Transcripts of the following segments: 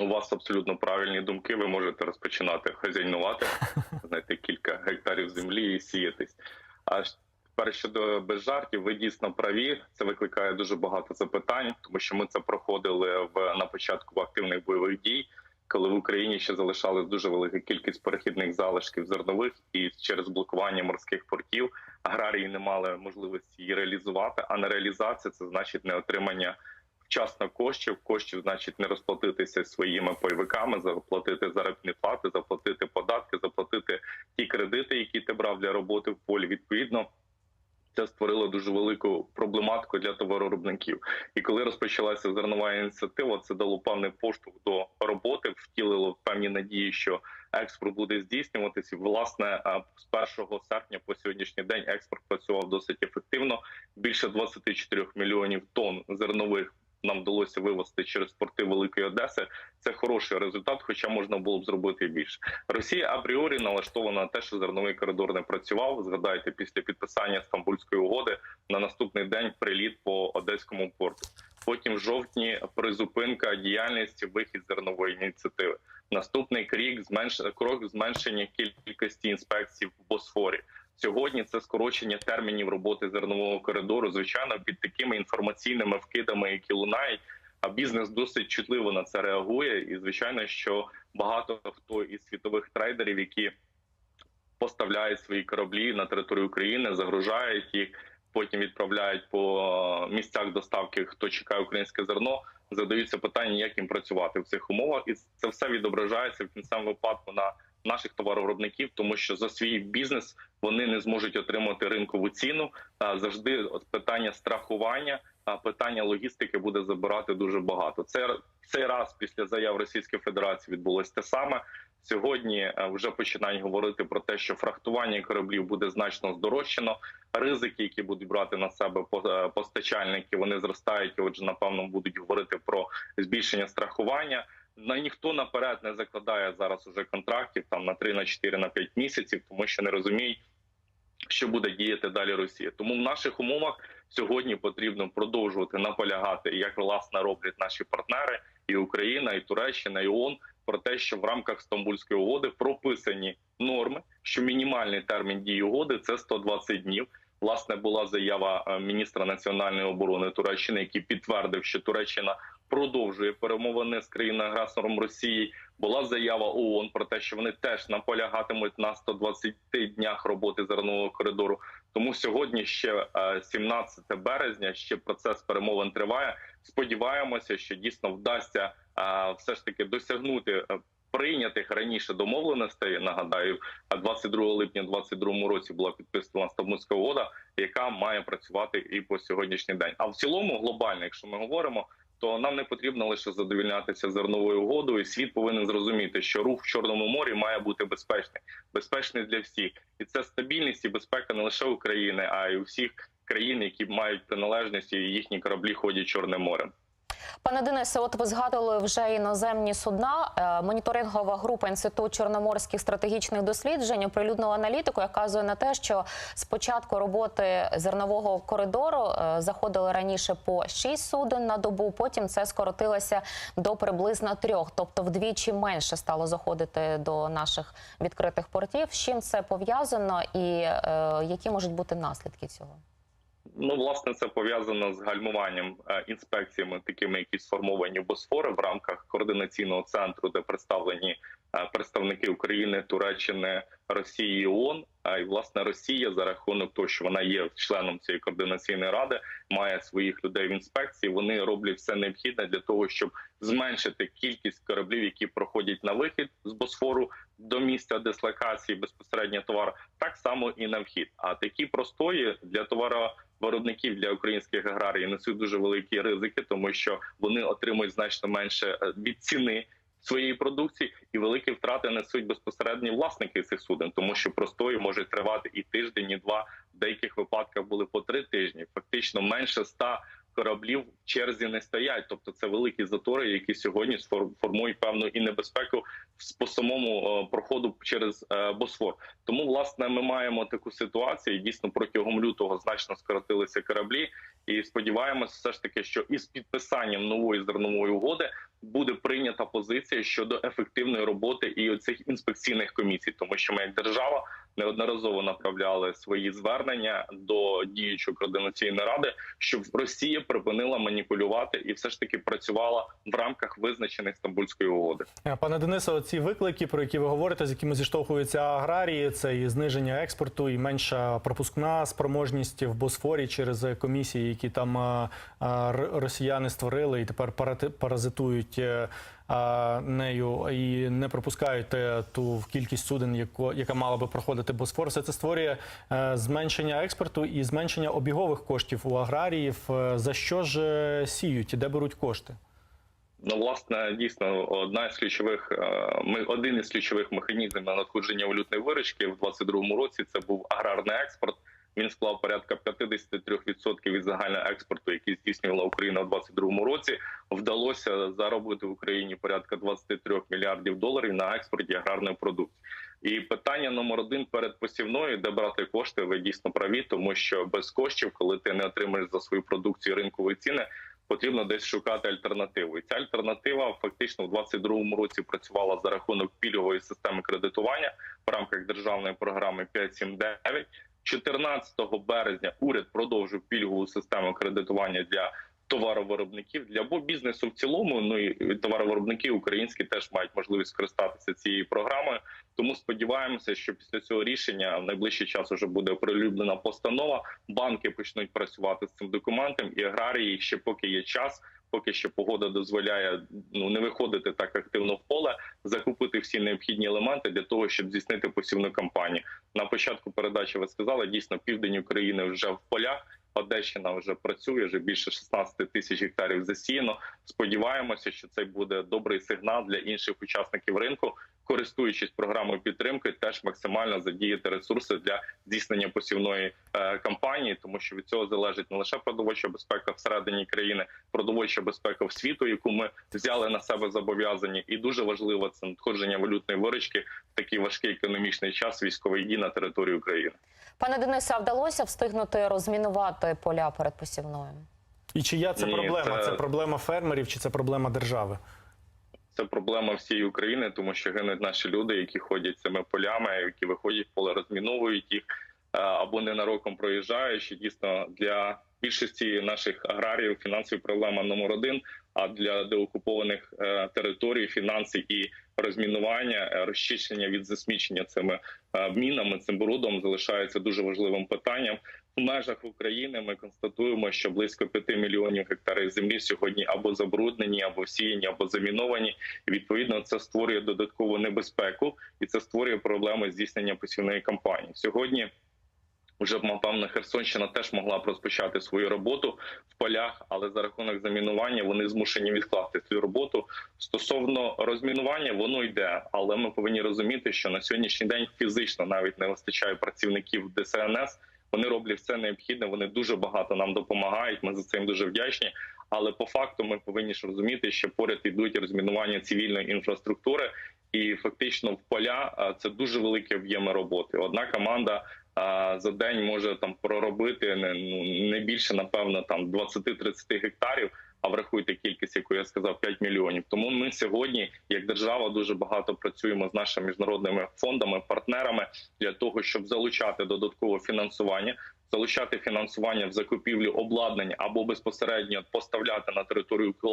У вас абсолютно правильні думки. Ви можете розпочинати хазяйнувати, знаєте, кілька гектарів землі і сіятись. А тепер щодо без жартів, ви дійсно праві. Це викликає дуже багато запитань, тому що ми це проходили в на початку активних бойових дій, коли в Україні ще залишалась дуже велика кількість перехідних залишків зернових, і через блокування морських портів аграрії не мали можливості її реалізувати. А не реалізація це значить не отримання вчасно коштів. Коштів значить не розплатитися своїми пайовиками, заплатити заробітні плати, заплатити податки, заплатити ті кредити, які ти брав для роботи в полі. Відповідно. Це створило дуже велику проблематику для товаровиробників. І коли розпочалася зернова ініціатива, це дало певний поштовх до роботи, втілило певні надії, що експорт буде здійснюватися. Власне, з 1 серпня по сьогоднішній день експорт працював досить ефективно. Більше 24 мільйонів тонн зернових нам вдалося вивести через порти Великої Одеси. Це хороший результат, хоча можна було б зробити більше. Росія апріорі налаштована на те, що зерновий коридор не працював. Згадайте, після підписання Стамбульської угоди на наступний день приліт по одеському порту. Потім в жовтні призупинка діяльності вихід зернової ініціативи. Наступний крік зменш... крок зменшення кількості інспекцій в Босфорі. Сьогодні це скорочення термінів роботи зернового коридору. Звичайно, під такими інформаційними вкидами, які лунають. А бізнес досить чутливо на це реагує, і звичайно, що багато хто із світових трейдерів, які поставляють свої кораблі на територію України, загружають їх, потім відправляють по місцях доставки, хто чекає українське зерно, задаються питання, як їм працювати в цих умовах, і це все відображається в кінцевому випадку на наших товаровиробників, тому що за свій бізнес вони не зможуть отримати ринкову ціну. Завжди питання страхування, а питання логістики буде забирати дуже багато. Це цей раз після заяв Російської Федерації відбулось те саме. Сьогодні е, вже починають говорити про те, що фрахтування кораблів буде значно здорожчано. Ризики, які будуть брати на себе е, постачальники, вони зростають. і Отже, напевно, будуть говорити про збільшення страхування. На ніхто наперед не закладає зараз уже контрактів там на 3, на 4, на 5 місяців, тому що не розуміють, що буде діяти далі Росія. Тому в наших умовах сьогодні потрібно продовжувати наполягати, як власне роблять наші партнери, і Україна, і Туреччина, і ООН, про те, що в рамках Стамбульської угоди прописані норми, що мінімальний термін дії угоди це 120 днів. Власне була заява е, міністра національної оборони Туреччини, який підтвердив, що Туреччина продовжує перемовини з країною агресором Росії. Була заява ООН про те, що вони теж наполягатимуть на 120 днях роботи зернового коридору. Тому сьогодні ще е, 17 березня. Ще процес перемовин триває. Сподіваємося, що дійсно вдасться е, все ж таки досягнути. е, Прийнятих раніше домовленостей нагадаю, а 22 липня 2022 році була підписана Стамбульська угода, яка має працювати і по сьогоднішній день. А в цілому, глобально, якщо ми говоримо, то нам не потрібно лише задовільнятися зерновою угодою. Світ повинен зрозуміти, що рух в чорному морі має бути безпечний, безпечний для всіх, і це стабільність і безпека не лише України, а й у всіх країн, які мають приналежність і їхні кораблі ходять чорним морем. Пане Денисе, от ви згадували вже іноземні судна. Е, Моніторингова група Інститут чорноморських стратегічних досліджень оприлюднила аналітику, яка вказує на те, що з початку роботи зернового коридору е, заходили раніше по 6 суден на добу. Потім це скоротилося до приблизно трьох, тобто вдвічі менше стало заходити до наших відкритих портів. З чим це пов'язано, і е, які можуть бути наслідки цього? Ну, власне, це пов'язано з гальмуванням е, інспекціями, такими, які сформовані в Босфори в рамках координаційного центру, де представлені е, представники України, Туреччини, Росії і ООН. І власне Росія за рахунок того, що вона є членом цієї координаційної ради, має своїх людей в інспекції. Вони роблять все необхідне для того, щоб зменшити кількість кораблів, які проходять на вихід з Босфору до місця дислокації безпосередньо товар, так само і на вхід. А такі простої для товара виробників для українських аграріїв несуть дуже великі ризики, тому що вони отримують значно менше е, від ціни своєї продукції, і великі втрати несуть безпосередні власники цих суден, тому що простою може тривати і тиждень, і два. В деяких випадках були по три тижні. Фактично менше ста кораблів в черзі не стоять. Тобто, це великі затори, які сьогодні формують певну і небезпеку по самому е, проходу через е, Босфор. Тому власне ми маємо таку ситуацію. Дійсно, протягом лютого значно скоротилися кораблі, і сподіваємося, все ж таки, що із підписанням нової зернової угоди буде прийнята позиція щодо ефективної роботи і оцих інспекційних комісій, тому що ми як держава неодноразово направляли свої звернення до діючої координаційної ради, щоб Росія припинила маніпулювати і все ж таки працювала в рамках визначених Стамбульської угоди. Е, Пане Денисе, ці виклики, про які ви говорите, з якими зіштовхуються аграрії, це і зниження експорту, і менша пропускна спроможність в Босфорі через комісії, які там е, е, росіяни створили і тепер паразитують нею і не пропускають е, ту кількість суден, яко- яка мала би проходити Босфор. Все це створює е, зменшення експорту і зменшення обігових коштів у аграріїв. Е, За що ж е, сіють і де беруть кошти? Ну, власне, дійсно, одна з ключових ми один із ключових механізмів на надходження валютної виручки в 2022 році. Це був аграрний експорт. Він склав порядка 53% від загального експорту, який здійснювала Україна в 2022 році. Вдалося заробити в Україні порядка 23 мільярдів доларів на експорті аграрної продукції. І питання номер один перед посівною, де брати кошти, ви дійсно праві, тому що без коштів, коли ти не отримаєш за свою продукцію ринкової ціни, потрібно десь шукати альтернативу. І ця альтернатива фактично в 2022 році працювала за рахунок пільгової системи кредитування в рамках державної програми 5.7.9. 14 березня уряд продовжив пільгову систему кредитування для товаровиробників для бізнесу в цілому. Ну і товаровиробники українські теж мають можливість скористатися цією програмою. Тому сподіваємося, що після цього рішення в найближчий час вже буде оприлюднена постанова. Банки почнуть працювати з цим документом, і аграрії ще поки є час. Поки що погода дозволяє ну не виходити так активно в поле, закупити всі необхідні елементи для того, щоб здійснити посівну кампанію. На початку передачі ви сказали, дійсно південь України вже в полях. Одещина вже працює вже більше 16 тисяч гектарів засіяно. Сподіваємося, що це буде добрий сигнал для інших учасників ринку, користуючись програмою підтримки, теж максимально задіяти ресурси для здійснення посівної е, кампанії, тому що від цього залежить не лише продовольча безпека всередині країни, продовольча безпека в світу, яку ми взяли на себе зобов'язані, і дуже важливо це надходження валютної виручки в такий важкий економічний час військової дії на території України. Пане Денисе, а вдалося встигнути розмінувати поля перед посівною? І чия це Ні, проблема? це- Це проблема фермерів чи це проблема держави? Це проблема всієї України, тому що гинуть наші люди, які ходять цими полями, які виходять в поле, розміновують їх е, або ненароком проїжджаючи. Дійсно, для більшості наших аграріїв фінансові проблема номер один. А для деокупованих е, територій фінанси і розмінування, е, розчищення від засмічення цими е, мінами, цим брудом залишається дуже важливим питанням. У межах України ми констатуємо, що близько 5 мільйонів гектарів землі сьогодні або забруднені, або всіяні, або заміновані. І відповідно це створює додаткову небезпеку, і це створює проблеми здійснення посівної кампанії. Сьогодні вже напевно Херсонщина теж могла б розпочати свою роботу в полях, але за рахунок замінування вони змушені відкласти цю роботу. Стосовно розмінування, воно йде, але ми повинні розуміти, що на сьогоднішній день фізично навіть не вистачає працівників ДСНС. Вони роблять все необхідне. Вони дуже багато нам допомагають. Ми за це їм дуже вдячні. Але по факту ми повинні ж розуміти, що поряд йдуть розмінування цивільної інфраструктури, і фактично в поля це дуже великі об'єми роботи. Одна команда за день може там проробити не ну не більше, напевно, там 20-30 гектарів. А врахуйте кількість, яку я сказав, 5 мільйонів. Тому ми сьогодні, як держава, дуже багато працюємо з нашими міжнародними фондами, партнерами для того, щоб залучати додаткове фінансування, залучати фінансування в закупівлю обладнання або безпосередньо поставляти на територію е,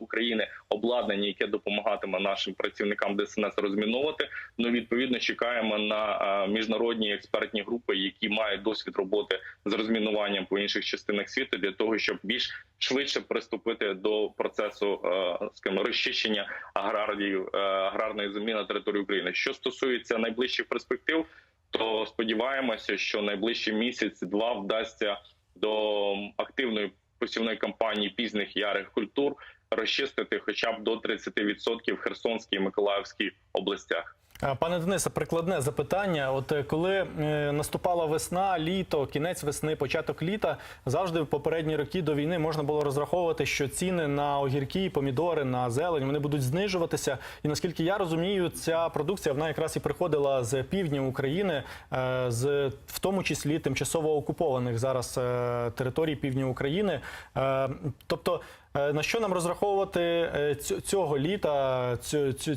України обладнання, яке допомагатиме нашим працівникам ДСНС розміновувати. Ну відповідно чекаємо на е, міжнародні експертні групи, які мають досвід роботи з розмінуванням по інших частинах світу, для того, щоб більш швидше приступити до процесу е, скажімо, розчищення аграріїв е, аграрної землі на території України. Що стосується найближчих перспектив, то сподіваємося, що найближчий місяць-два вдасться до активної посівної кампанії пізних ярих культур розчистити хоча б до 30% в Херсонській і Миколаївській областях. Пане Денисе, прикладне запитання. От е, коли е, наступала весна, літо, кінець весни, початок літа, завжди в попередні роки до війни можна було розраховувати, що ціни на огірки, помідори, на зелень вони будуть знижуватися. І наскільки я розумію, ця продукція вона якраз і приходила з півдня України, е, з в тому числі тимчасово окупованих зараз територій півдня України. Тобто. Е, На що нам розраховувати е, цього літа,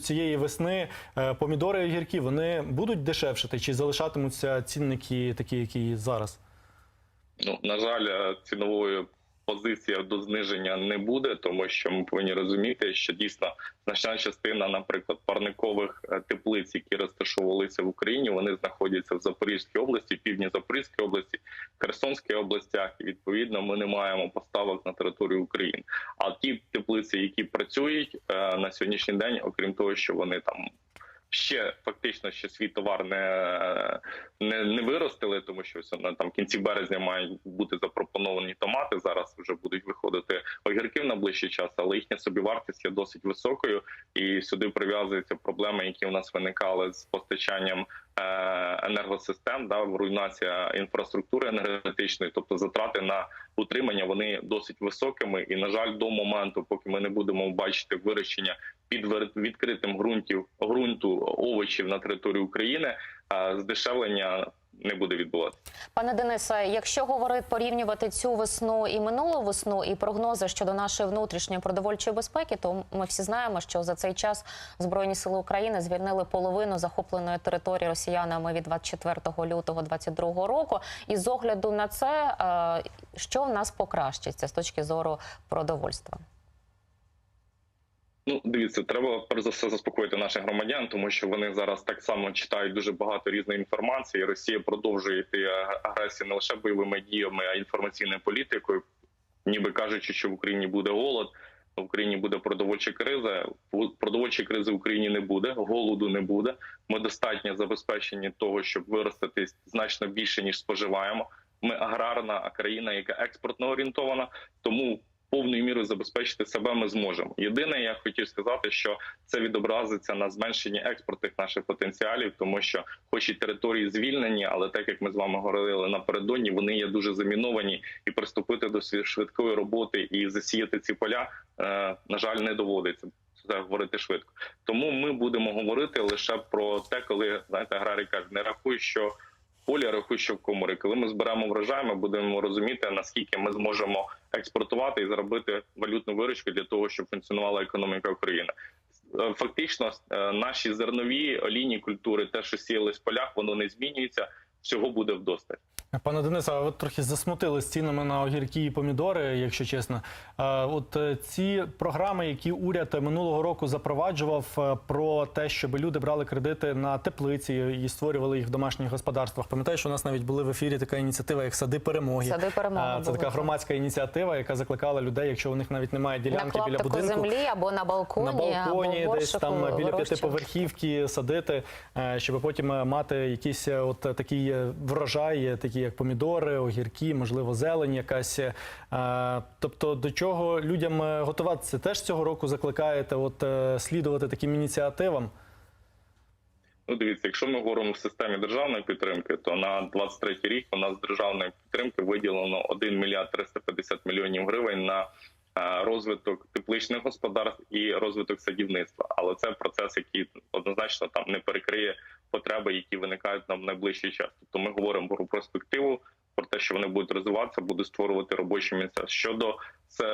цієї весни? Е, Помідори і огірки вони будуть дешевшити чи залишатимуться цінники такі, які зараз? Ну на жаль, е, позиції до зниження не буде, тому що ми повинні розуміти, що дійсно значна частина, наприклад, парникових е, теплиць, які розташовувалися в Україні, вони знаходяться в Запорізькій області, півдні Запорізької області, Херсонській областях. І відповідно ми не маємо поставок на територію України. А ті теплиці, які працюють е, на сьогоднішній день, окрім того, що вони там. Ще фактично ще свій товар не, не, не виростили, тому що ось на там кінці березня мають бути запропоновані томати. Зараз вже будуть виходити огірки в найближчий час, але їхня собівартість є досить високою, і сюди прив'язуються проблеми, які у нас виникали з постачанням е, енергосистем, да, руйнація інфраструктури енергетичної, тобто затрати на утримання вони досить високими. І на жаль, до моменту, поки ми не будемо бачити вер- відкритим ґрунтів ґрунту овочів на території України, е, здешевлення не буде відбуватися. Пане Денисе, якщо говорити порівнювати цю весну і минулу весну, і прогнози щодо нашої внутрішньої продовольчої безпеки, то ми всі знаємо, що за цей час Збройні сили України звільнили половину захопленої території росіянами від 24 лютого 2022 року. І з огляду на це, е, що в нас покращиться з точки зору продовольства? Ну, дивіться, треба перш за все заспокоїти наших громадян, тому що вони зараз так само читають дуже багато різної інформації. Росія продовжує йти агресію не лише бойовими діями, а інформаційною політикою, ніби кажучи, що в Україні буде голод. В Україні буде продовольча криза. Продовольчої кризи в Україні не буде, голоду не буде. Ми достатньо забезпечені того, щоб виростити значно більше ніж споживаємо. Ми аграрна країна, яка експортно орієнтована, тому повною мірою забезпечити себе ми зможемо. Єдине, я хотів сказати, що це відобразиться на зменшенні експортних наших потенціалів, тому що, хоч і території звільнені, але так як ми з вами говорили напередодні, вони є дуже заміновані, і приступити до швидкої роботи і засіяти ці поля, е, на жаль, не доводиться. Це говорити швидко. Тому ми будемо говорити лише про те, коли знаєте, аграрій каже, не рахуй, що полі, в комори. Коли ми зберемо врожай, ми будемо розуміти, наскільки ми зможемо експортувати і заробити валютну виручку для того, щоб функціонувала економіка України. Е, Фактично, е, наші зернові олійні культури, те, що сіялись з полях, воно не змінюється. Всього буде вдосталь. Пане Денисе, а ви трохи засмутили з цінами на огірки і помідори, якщо чесно. От е, ці програми, які уряд минулого року запроваджував е, про те, щоб люди брали кредити на теплиці і створювали їх в домашніх господарствах. Пам'ятаєш, що у нас навіть були в ефірі така ініціатива, як сади перемоги. Сади перемоги Це були, така громадська ініціатива, яка закликала людей, якщо у них навіть немає ділянки біля будинку. землі або на балконі, на балконі, або десь там біля п'ятиповерхівки садити, е, щоб потім мати якийсь от такий врожай, такі як помідори, огірки, можливо, зелень якась. е. Тобто до чого людям е, готуватися? Теж цього року закликаєте от е, слідувати таким ініціативам? Ну, дивіться, якщо ми говоримо в системі державної підтримки, то на 23 рік у нас з державної підтримки виділено 1 мільярд 350 мільйонів гривень на розвиток тепличних господарств і розвиток садівництва. Але це процес, який однозначно там не перекриє потреби, які виникають нам в найближчий час. Тобто ми говоримо про перспективу, про те, що вони будуть розвиватися, будуть створювати робочі місця. Щодо це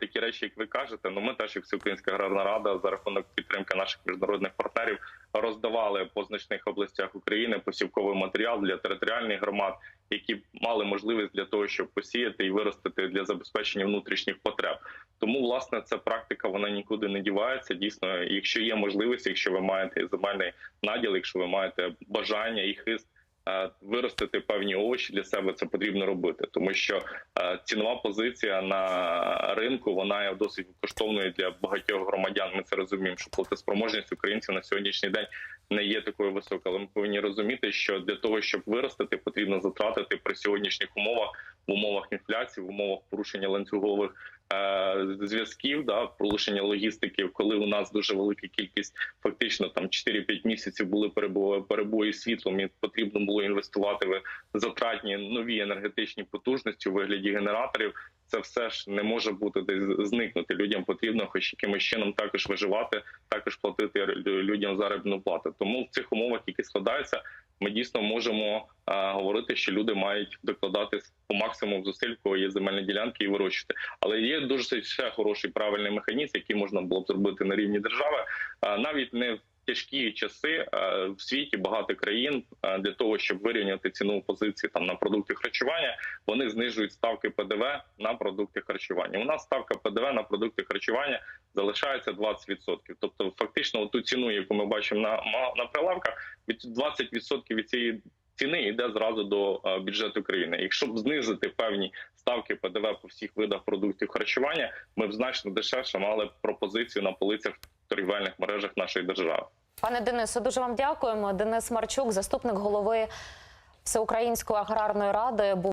такі речі, як ви кажете, ну ми теж як Всеукраїнська аграрна рада за рахунок підтримки наших міжнародних партнерів роздавали по значних областях України посівковий матеріал для територіальних громад, які мали можливість для того, щоб посіяти і виростити для забезпечення внутрішніх потреб. Тому власне ця практика вона нікуди не дівається. Дійсно, якщо є можливість, якщо ви маєте земельний наділ, якщо ви маєте бажання і хист. е, Виростити певні овочі для себе це потрібно робити, тому що е, цінова позиція на ринку вона є досить коштовною для багатьох громадян. Ми це розуміємо, що платоспроможність українців на сьогоднішній день не є такою високою. Але ми повинні розуміти, що для того, щоб виростити, потрібно затратити при сьогоднішніх умовах в умовах інфляції, в умовах порушення ланцюгових е, зв'язків, да, порушення логістики, коли у нас дуже велика кількість, фактично там 4-5 місяців були перебої, світлом, і потрібно було інвестувати в затратні нові енергетичні потужності у вигляді генераторів. Це все ж не може бути десь зникнути. Людям потрібно хоч якимось чином також виживати, також платити людям заробітну плату. Тому в цих умовах, які складаються, ми дійсно можемо а, говорити, що люди мають докладати по максимуму зусиль, кого є земельні ділянки і вирощувати. Але є дуже ще хороший правильний механізм, який можна було б зробити на рівні держави, а, навіть не в тяжкі часи в світі багато країн для того, щоб вирівняти цінову позицію там на продукти харчування, вони знижують ставки ПДВ на продукти харчування. У нас ставка ПДВ на продукти харчування залишається 20%. Тобто, фактично, ту ціну, яку ми бачимо на на прилавках, від 20% від цієї ціни йде зразу до е, бюджету країни. Якщо б знизити певні ставки ПДВ по всіх видах продуктів харчування, ми б значно дешевше мали пропозицію на полицях торгівельних мережах нашої держави. Пане Денисе, дуже вам дякуємо. Денис Марчук, заступник голови Всеукраїнської аграрної ради, був.